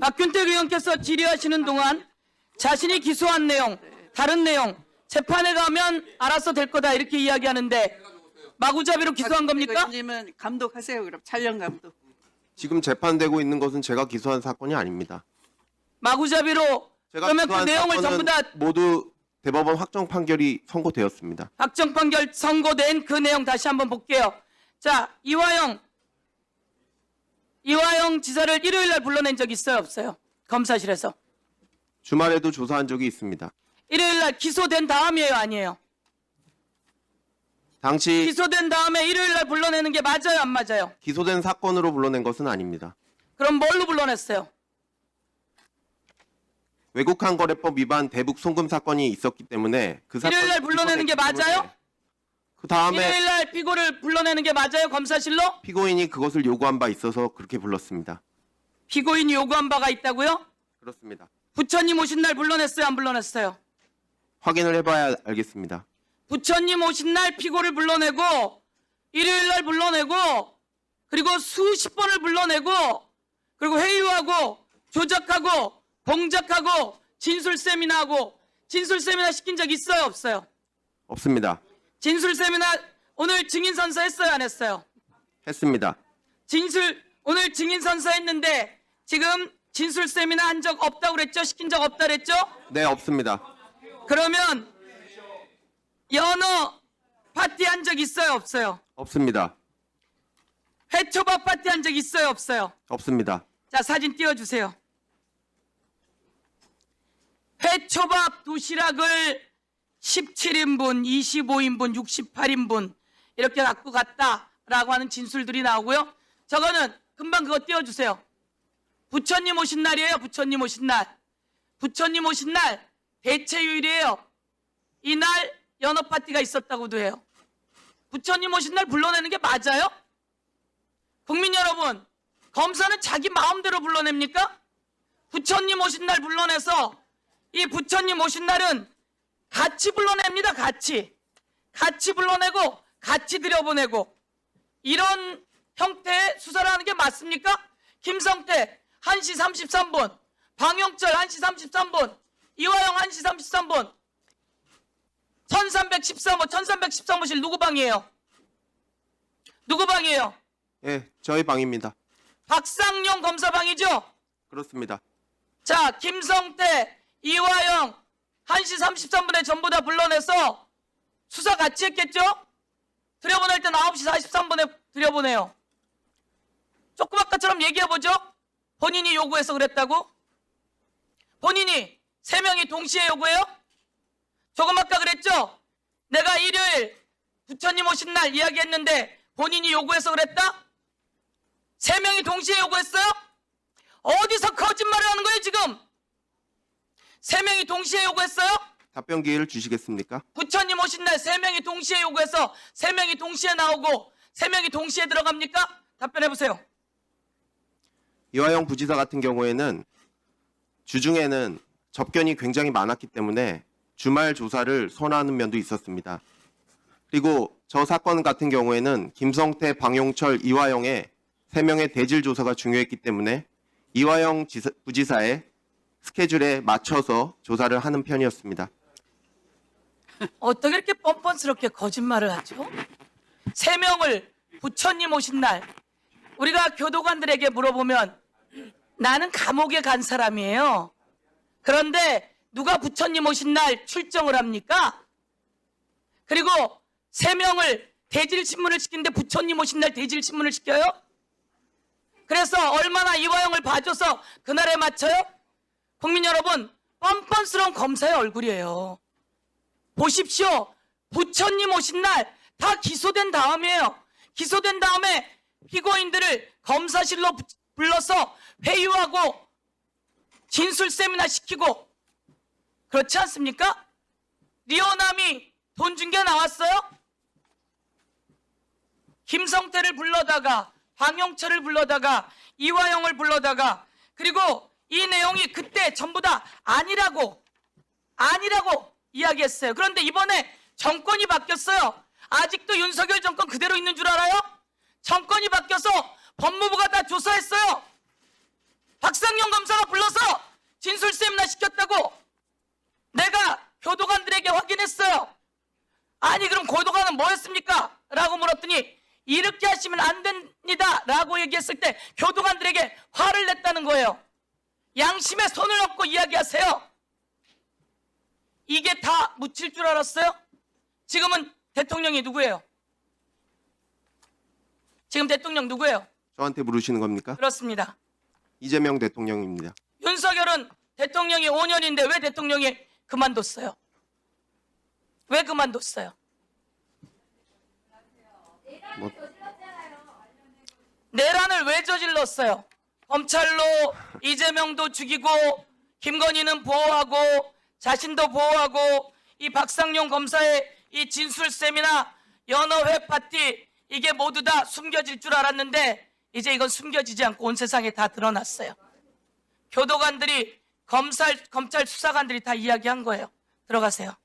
박균택 의원께서 질의하시는 동안 자신이 기소한 내용, 다른 내용, 재판에 가면 알아서 될 거다 이렇게 이야기하는데 마구잡이로 기소한 겁니까? 님은 감독하세요. 그럼 촬영 감독. 지금 재판되고 있는 것은 제가 기소한 사건이 아닙니다. 마구잡이로 제가 그러면 그 기소한 내용을 사건은 전부 다 모두 대법원 확정 판결이 선고되었습니다. 확정 판결 선고된 그 내용 다시 한번 볼게요. 자, 이화영 이화영 지사를 일요일 날 불러낸 적 있어요, 없어요? 검사실에서. 주말에도 조사한 적이 있습니다. 일요일 날 기소된 다음이에요, 아니에요? 당시 기소된 다음에 일요일 날 불러내는 게 맞아요, 안 맞아요? 기소된 사건으로 불러낸 것은 아닙니다. 그럼 뭘로 불러냈어요? 외국한 거래법 위반 대북 송금 사건이 있었기 때문에 그 사건 일요일 날 불러내는 게 맞아요? 그 다음에 일요일 날 피고를 불러내는 게 맞아요, 검사실로? 피고인이 그것을 요구한 바 있어서 그렇게 불렀습니다. 피고인이 요구한 바가 있다고요? 그렇습니다. 부처님 오신 날 불러냈어요, 안 불러냈어요? 확인을 해봐야 알겠습니다. 부처님 오신 날 피고를 불러내고 일요일 날 불러내고 그리고 수십 번을 불러내고 그리고 회유하고 조작하고 공작하고 진술 세미나하고 진술 세미나 시킨 적 있어요 없어요? 없습니다. 진술 세미나 오늘 증인 선서 했어요 안 했어요? 했습니다. 진술 오늘 증인 선서 했는데 지금 진술 세미나 한 적 없다고 그랬죠? 시킨 적 없다 그랬죠? 네, 없습니다. 그러면 연어 파티 한 적 있어요 없어요? 없습니다. 회초밥 파티 한 적 있어요 없어요? 없습니다. 자 사진 띄워 주세요. 회초밥 도시락을 17인분, 25인분, 68인분 이렇게 갖고 갔다라고 하는 진술들이 나오고요. 저거는 금방 그거 띄워주세요. 부처님 오신 날이에요. 부처님 오신 날. 부처님 오신 날 대체휴일이에요. 이날 연어 파티가 있었다고도 해요. 부처님 오신 날 불러내는 게 맞아요? 국민 여러분, 검사는 자기 마음대로 불러냅니까? 부처님 오신 날 불러내서 이 부처님 오신 날은 같이 불러냅니다. 같이. 같이 불러내고 같이 들여보내고 이런 형태의 수사를 하는 게 맞습니까? 김성태 1시 33분, 방영철 1시 33분, 이화영 1시 33분 1313호, 1313호실 누구 방이에요? 누구 방이에요? 예, 저희 방입니다. 박상용 검사 방이죠? 그렇습니다. 자, 김성태, 이화영, 1시 33분에 전부 다 불러내서 수사 같이 했겠죠? 들여보낼 때는 9시 43분에 들여보내요. 조금 아까처럼 얘기해보죠? 본인이 요구해서 그랬다고? 본인이 세 명이 동시에 요구해요? 조금 아까 그랬죠? 내가 일요일 부처님 오신 날 이야기했는데 본인이 요구해서 그랬다? 세 명이 동시에 요구했어요? 어디서 거짓말을 하는 거예요 지금? 세 명이 동시에 요구했어요? 답변 기회를 주시겠습니까? 부처님 오신 날 세 명이 동시에 요구해서 세 명이 동시에 나오고 세 명이 동시에 들어갑니까? 답변해 보세요. 이화영 부지사 같은 경우에는 주중에는 접견이 굉장히 많았기 때문에 주말 조사를 선호하는 면도 있었습니다. 그리고 저 사건 같은 경우에는 김성태, 방용철, 이화영의 세 명의 대질 조사가 중요했기 때문에 이화영 지사- 부지사의 스케줄에 맞춰서 조사를 하는 편이었습니다. 어떻게 이렇게 뻔뻔스럽게 거짓말을 하죠? 세 명을 부처님 오신 날 우리가 교도관들에게 물어보면 나는 감옥에 간 사람이에요. 그런데 누가 부처님 오신 날 출정을 합니까? 그리고 세 명을 대질 신문을 시키는데 부처님 오신 날 대질 신문을 시켜요? 그래서 얼마나 이화영을 봐줘서 그날에 맞춰요? 국민 여러분, 뻔뻔스러운 검사의 얼굴이에요. 보십시오. 부처님 오신 날 다 기소된 다음이에요. 기소된 다음에 피고인들을 검사실로 부- 불러서 회유하고 진술 세미나 시키고 그렇지 않습니까? 리오남이 돈 준 게 나왔어요? 김성태를 불러다가 방영철을 불러다가 이화영을 불러다가 그리고 그때 전부 다 아니라고 아니라고 이야기했어요. 그런데 이번에 정권이 바뀌었어요. 아직도 윤석열 정권 그대로 있는 줄 알아요? 정권이 바뀌어서 법무부가 다 조사했어요. 박상용 검사가 진술 세미나 시켰다고 내가 교도관들에게 확인했어요. 아니 그럼 교도관은 뭐였습니까? 라고 물었더니 이렇게 하시면 안 됩니다. 라고 얘기했을 때 교도관들에게 화를 냈다는 거예요. 양심에 손을 얹고 이야기하세요. 이게 다 묻힐 줄 알았어요? 지금은 대통령이 누구예요? 지금 대통령 누구예요? 저한테 물으시는 겁니까? 그렇습니다. 이재명 대통령입니다. 윤석열은 대통령이 5년인데 왜 대통령이 그만뒀어요? 왜 그만뒀어요? 뭐 내란을 왜 저질렀어요? 검찰로 이재명도 죽이고 김건희는 보호하고 자신도 보호하고 이 박상용 검사의 이 진술 세미나 연어회 파티 이게 모두 다 숨겨질 줄 알았는데 이제 이건 숨겨지지 않고 온 세상에 다 드러났어요. 교도관들이 검찰 검찰 수사관들이 다 이야기한 거예요. 들어가세요.